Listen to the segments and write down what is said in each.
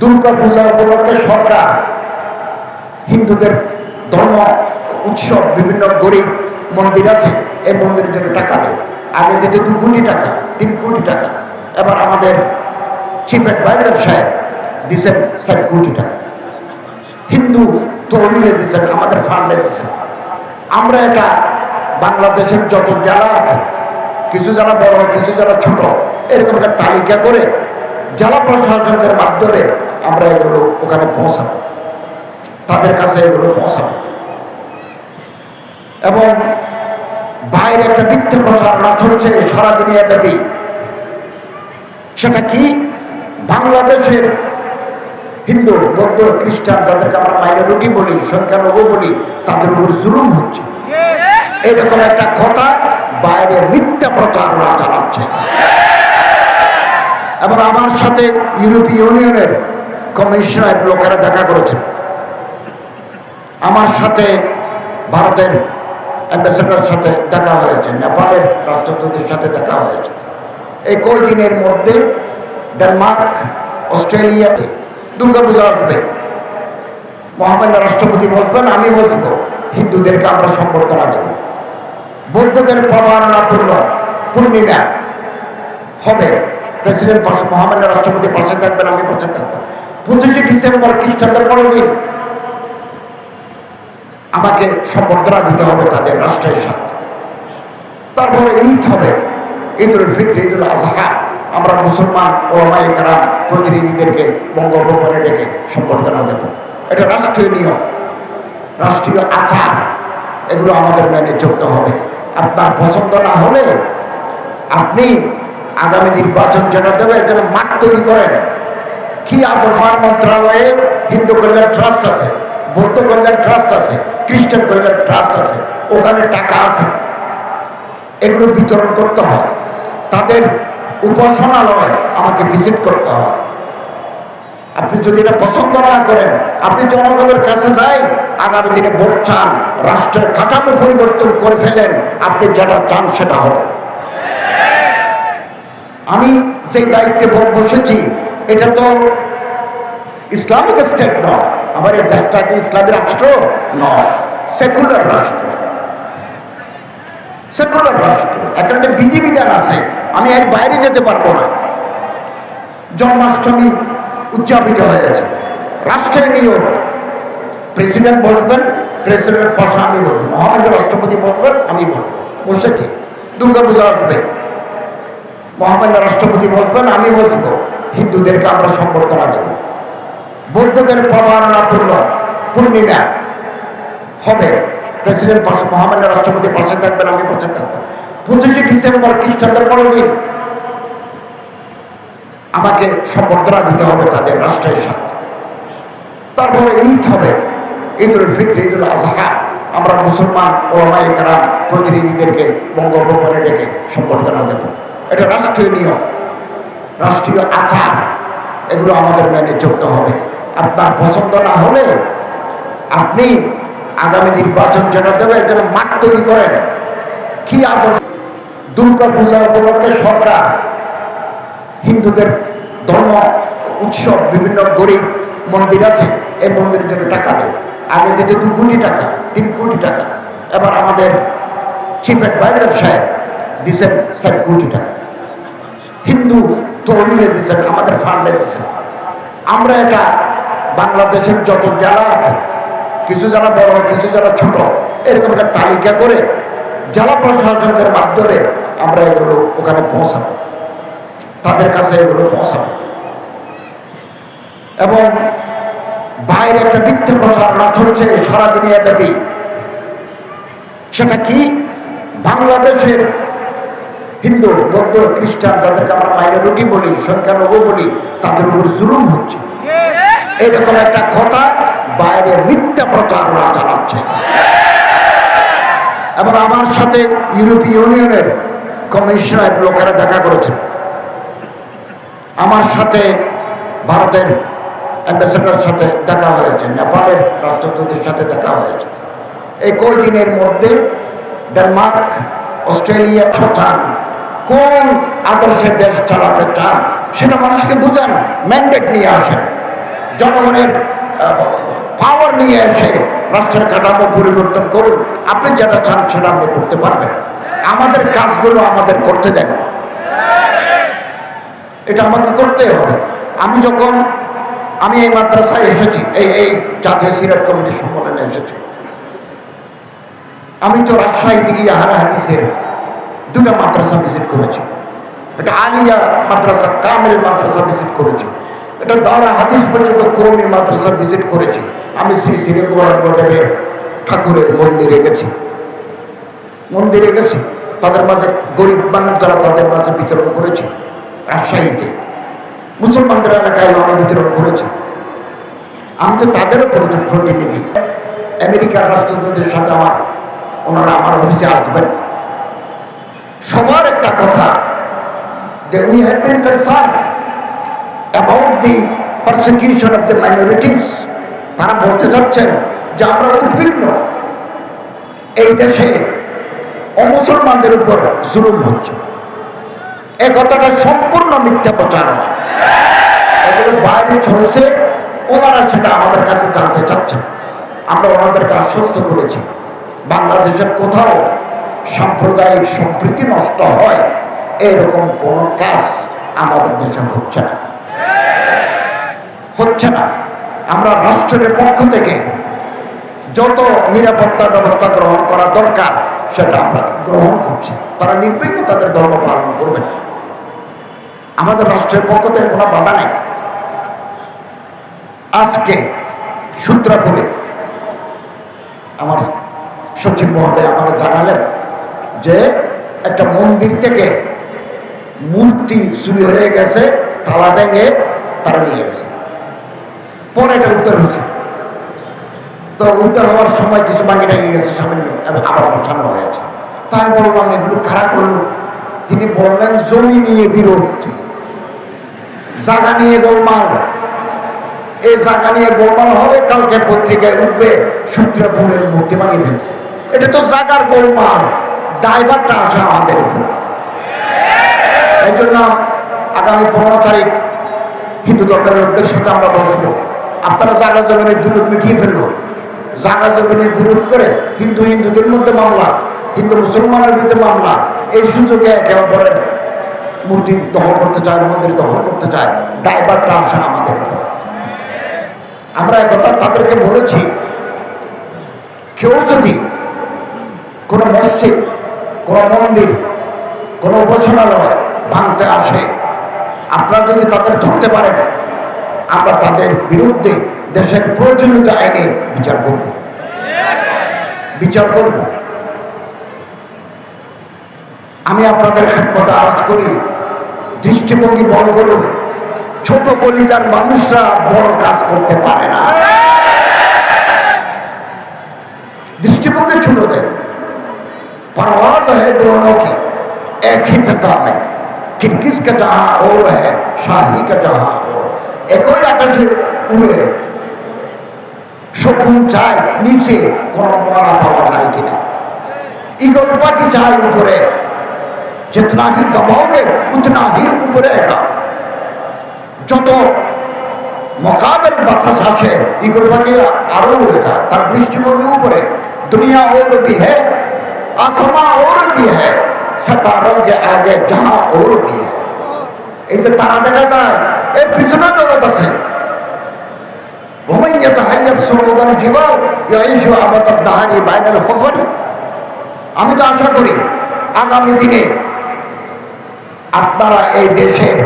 দুর্গা পূজা উপলক্ষে সরকার, হিন্দুদের ধর্ম উৎসব, বিভিন্ন গরিব মন্দির আছে, এই মন্দিরের জন্য টাকা দেয়। আগে যেতে দু কোটি টাকা, তিন কোটি টাকা। এবার আমাদের চিফ অ্যাডভাইজার সাহেব দিচ্ছেন চার কোটি টাকা। হিন্দু তহবিলে দিচ্ছেন আমাদের ফান্ডে দিচ্ছেন আমরা এটা বাংলাদেশের যত জেলা আছে, কিছু জেলা বড়, কিছু জেলা ছোট, এরকম একটা তালিকা করে জেলা প্রশাসনের মাধ্যমে আমরা এগুলো ওখানে পৌঁছাবো। তাদের কাছে এগুলো পৌঁছাবো। এবং বাইরে একটা মিথ্যে প্রচারণা চলছে সারা দুনিয়া ব্যাপী। সেটা কি? বাংলাদেশের হিন্দু, বৌদ্ধ, খ্রিস্টান তাদেরকে আমরা মাইনরিটি বলি, সংখ্যালঘু বলি, তাদের উপর জুলুম হচ্ছে। এরকম একটা কথা বাইরে মিথ্যা প্রচারণা চালাচ্ছে। এবং আমার সাথে ইউরোপীয় ইউনিয়নের কমিশনার লোকেরা দেখা করেছেন আমার সাথে ভারতের অ্যাম্বাসেডার সাথে দেখা হয়েছে, নেপালের রাষ্ট্রদূতের সাথে দেখা হয়েছে। এই কয়দিনের মধ্যে ডেনমার্ক, অস্ট্রেলিয়াতে দুর্গাপূজা আসবে। মহামান্য রাষ্ট্রপতি বসবেন আমি বসবো হিন্দুদেরকে আমরা সম্বর্ধনা দেব। বৌদ্ধদের প্রমাণনাপূর্ণ পূর্ণিমা। হবে প্রেসিডেন্ট পাশে মহামান্য রাষ্ট্রপতি পাশে থাকবেন, আমি পাশে থাকব। পঁচিশে ডিসেম্বর খ্রিস্টানদের পরের আমাকে সম্বর্ধনা দিতে হবে তাদের রাষ্ট্রের সাথে। তারপরে ঈদ হবে। ঈদুল ফিত্র, ঈদুল আজহা। আমরা মুসলমান ও কারাম প্রতিনিধিদেরকে বঙ্গভবনে ডেকে সম্বর্ধনা দেব। এটা রাষ্ট্রীয় নিয়ম, রাষ্ট্রীয় আচার। এগুলো আমাদের মেনে চলতে হবে। আপনার পছন্দ না হলে আপনি আগামী নির্বাচন যেটা দেবে জন্য মাঠ তৈরি করেন কি আবহাওয়ার মন্ত্রণালয়ে হিন্দু কল্যাণ ট্রাস্ট আছে, বৌদ্ধ কল্যাণ ট্রাস্ট আছে, খ্রিস্টান কল্যাণ ট্রাস্ট আছে, ওখানে টাকা আছে। এগুলো বিতরণ করতে হয়। তাদের উপাসনালয় আমাকে ভিজিট করতে হয়। আপনি যদি এটা পছন্দ না করেন, আপনি জনগণের কাছে যাই, আগামী দিনে ভোট চান, রাষ্ট্রের কাঠামো পরিবর্তন করে ফেলেন, আপনি যেটা চান সেটা হবে। আমি যে দায়িত্বে বসেছি, এটা তো ইসলামিক স্টেট নয় আমার এই দেশটা কি ইসলামী রাষ্ট্র? নয়, সেকুলার রাষ্ট্র। সেকুলার রাষ্ট্র। এখানে বিধিবিধান আছে, আমি এর বাইরে যেতে পারব না। জন্মাষ্টমী উদযাপিত হয়েছে। রাষ্ট্রের নিয়ম। প্রেসিডেন্ট বসবেন, প্রেসিডেন্ট পাশে আমি বসবো। মহামান্য রাষ্ট্রপতি বসবেন, আমি বসবো। বসেছি। দুর্গাপূজা আসবে। মহামান্য রাষ্ট্রপতি বসবেন আমি বসবো হিন্দুদেরকে আমরা সম্বর্ধনা দেব। বৌদ্ধদের প্রমাণনাপূর্ণ পূর্ণিমা হবে। প্রেসিডেন্ট পাশে মহামান্য রাষ্ট্রপতি পাশে থাকবেন, আমি পাশে থাকব। পঁচিশে ডিসেম্বর খ্রিস্টানদের পরের আমাকে সম্বর্ধনা দিতে হবে তাদের রাষ্ট্রের সাথে। তারপরে ঈদ হবে, ঈদুল ফিত্র, ঈদুল আজহা। আমরা মুসলমান ও কারাম প্রতিনিধিদেরকে বঙ্গভবনে ডেকে সম্বর্ধনা দেব। এটা রাষ্ট্রীয় নিয়ম। রাষ্ট্রীয় আচার, এগুলো আমাদের মেনে চলতে হবে। আপনার পছন্দ না হলে আপনি আগামী নির্বাচন যেটা দেবে এর মাঠ তৈরি করেন, কি আদর্শ? দুর্গা পূজা উপলক্ষে সরকার হিন্দুদের ধর্ম উৎসব, বিভিন্ন গরিব মন্দির আছে, এই মন্দিরের জন্য টাকা দেয়। আগে যেতে দু কোটি টাকা, তিন কোটি টাকা, এবার আমাদের চিফ অ্যাডভাইজার সাহেব দিচ্ছেন চার কোটি টাকা। হিন্দু তহবিলে দিচ্ছেন আমাদের ফান্ডে দিচ্ছেন আমরা এটা বাংলাদেশের যত জেলা আছে, কিছু জেলা বড়, কিছু জেলা ছোট, এরকম একটা তালিকা করে জেলা প্রশাসনের মাধ্যমে আমরা এগুলো ওখানে পৌঁছাবো। তাদের কাছে এগুলো পৌঁছাবো। এবং বাইরে একটা মিথ্যে প্রচারণা চলছে, সারা দুনিয়া ব্যাপী সেটা কি? বাংলাদেশের হিন্দু, বৌদ্ধ, খ্রিস্টান তাদেরকে আমরা মাইনরিটি বলি সংখ্যালঘু বলি, তাদের উপর জুলুম হচ্ছে। এরকম একটা কথা বাইরে মিথ্যা প্রচারণা চালাচ্ছে। এবং আমার সাথে ইউরোপীয় ইউনিয়নের কমিশনার লোকেরা দেখা করেছেন আমার সাথে ভারতের অ্যাম্বাসেডার সাথে দেখা হয়েছে, নেপালের রাষ্ট্রদূতের সাথে দেখা হয়েছে। এই কয়দিনের মধ্যে ডেনমার্ক, অস্ট্রেলিয়া চান কোন আদর্শে দেশ চালাতে চান সেটা মানুষকে বুঝান ম্যান্ডেট নিয়ে আসেন। জনগণের পাওয়ার নিয়ে এসে রাষ্ট্রের কাঠামো পরিবর্তন করুন। আপনি যেটা চান সেটা আপনি করতে পারবেন। আমাদের কাজগুলো আমাদের করতে দেন। এটা আমাকে করতে হবে। আমি যখন, আমি এই মাদ্রাসায় এসেছি, এই এই জাতীয় সিরাত কমিটির সম্মেলনে এসেছি। আমি তো রাজশাহী দিকে ইয়াহারা হাদিসের দুটা মাদ্রাসা ভিজিট করেছি। এটা আলিয়া মাদ্রাসা, কামেল মাদ্রাসা ভিজিট করেছি। এটা দারা হাদিস পর্যন্ত কৌমি মাদ্রাসা ভিজিট করেছি। আমি শ্রী শ্রী গোবর্ধনের ঠাকুরের মন্দিরে গেছি। মন্দিরে গেছি। তাদের মাঝে গরিব মানুষ যারা তাদের মাঝে বিতরণ করেছে, রাজশাহীতে। মুসলমানদের এলাকায় আমি বিতরণ করেছি। আমি তো তাদেরও প্রতিনিধি। আমেরিকার রাষ্ট্রদূতের সাথে আমার, ওনারা আমার অফিসে আসবেন। সবার একটা কথা, যে we have been concern about the persecution of the minorities তারা বলতে চাচ্ছেন যে আমরা উদ্বিগ্ন। এই দেশে অমুসলমানদের উপর জুলুম হচ্ছে। এ কথাটা সম্পূর্ণ মিথ্যা প্রচারণা এগুলো বাইরে চলছে, ওনারা সেটা আমাদের কাছে জানতে চাচ্ছেন। আমরা ওনাদেরকে আশ্বস্ত করেছি। বাংলাদেশের কোথাও সাম্প্রদায়িক সম্প্রীতি নষ্ট হয়, এরকম কোন কাজ আমাদের দেশে হচ্ছে না। হচ্ছে না। আমরা রাষ্ট্রের পক্ষ থেকে যত নিরাপত্তা ব্যবস্থা গ্রহণ করা দরকার, সেটা আমরা গ্রহণ করছি। তারা নির্বিঘ্নে তাদের ধর্ম পালন করবে। আমাদের রাষ্ট্রের পক্ষ থেকে কোনো বাধা নেই। আজকে সূত্রাপুরে আমার সচিব মহোদয় আমার জানালেন যে একটা মন্দির থেকে মূর্তি চুরি হয়ে গেছে তালা ভেঙে তারা নিয়ে গেছে। পরে এটা উত্তর হয়েছে। তো উত্তর হওয়ার সময় কিছু বাকি টাঙিয়ে গেছে সামান্য এবং আবার বসানো হয়েছে তাই বললাম, এগুলো খারাপ করল তিনি বললেন, জমি নিয়ে বিরোধ। জায়গা নিয়ে গোলমাল। এই জায়গা নিয়ে গোলমাল হবে, কালকে পত্রিকায় উঠবে সূত্রপুরের মূর্তি ভাঙিয়ে ফেলছে। এটা তো জাগার গোলমাল। ড্রাইভারটা আসে আমাদের এই জন্য আগামী পনেরো তারিখ হিন্দু লোকদের সাথে আমরা বসবো। আপনারা জাগা জমিনের বিরোধ মিটিয়ে ফেলব জাগা জমিনের বিরোধ করে হিন্দু হিন্দুদের মধ্যে মামলা, হিন্দু মুসলমানের বিরুদ্ধে মামলা, এই সুযোগে একে অপরের মূর্তি দখল করতে চায়, মন্দির দখল করতে চায় ড্রাইভারটা আসে আমাদের আমরা একথা তাদেরকে বলেছি, কেউ যদি কোনো মসজিদ কোনো মন্দির, কোনো উপাসনালয় ভাঙতে আসে। আপনারা যদি তাদের ধরতে পারেন, আমরা তাদের বিরুদ্ধে দেশের প্রচলিত আইনে বিচার করব। বিচার করব। আমি আপনাদের সম্পদ আজ করি, দৃষ্টিভঙ্গি বড় করুন। ছোট কলিজার মানুষরা বড় কাজ করতে পারে না। দৃষ্টিভঙ্গি ছোট দেয় परवाज है दोनों की एक ही फिजा में कि किसका जहां और है शाही का जहां और একই আকাশে উড়ে শকুন চায় নিচে কোন মরা পাওয়া নাই কিনা ইগল পাখি চায় উপরে जितना ही दबाओगे उतना ही উপরে একা যত মোকাবেল বাতাস আসে ইগল পাখি আরো উড়ে যায় তার দৃষ্টিভঙ্গি উপরে दुनिया और भी है आसमां और भी है, सितारों के आगे जहां और भी है। এই যে তারা দেখা যায় এর পিছনে জগৎ আছে ভূমিয়া তাহাইয়াব সুরোদন জীবন ইয়াইশু আবাদ দাহারি বাইনাল কফর আমি তো আশা করি আগামী দিনে আপনারা এই দেশের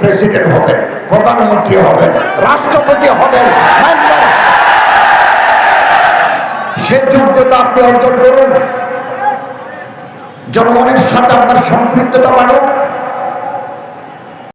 প্রেসিডেন্ট হবেন প্রধানমন্ত্রী হবেন রাষ্ট্রপতি হবেন সে যোগ্যতা আপনি অর্জন করুন জনগণের সাথে আপনার সম্পৃক্ততা বাড়ুক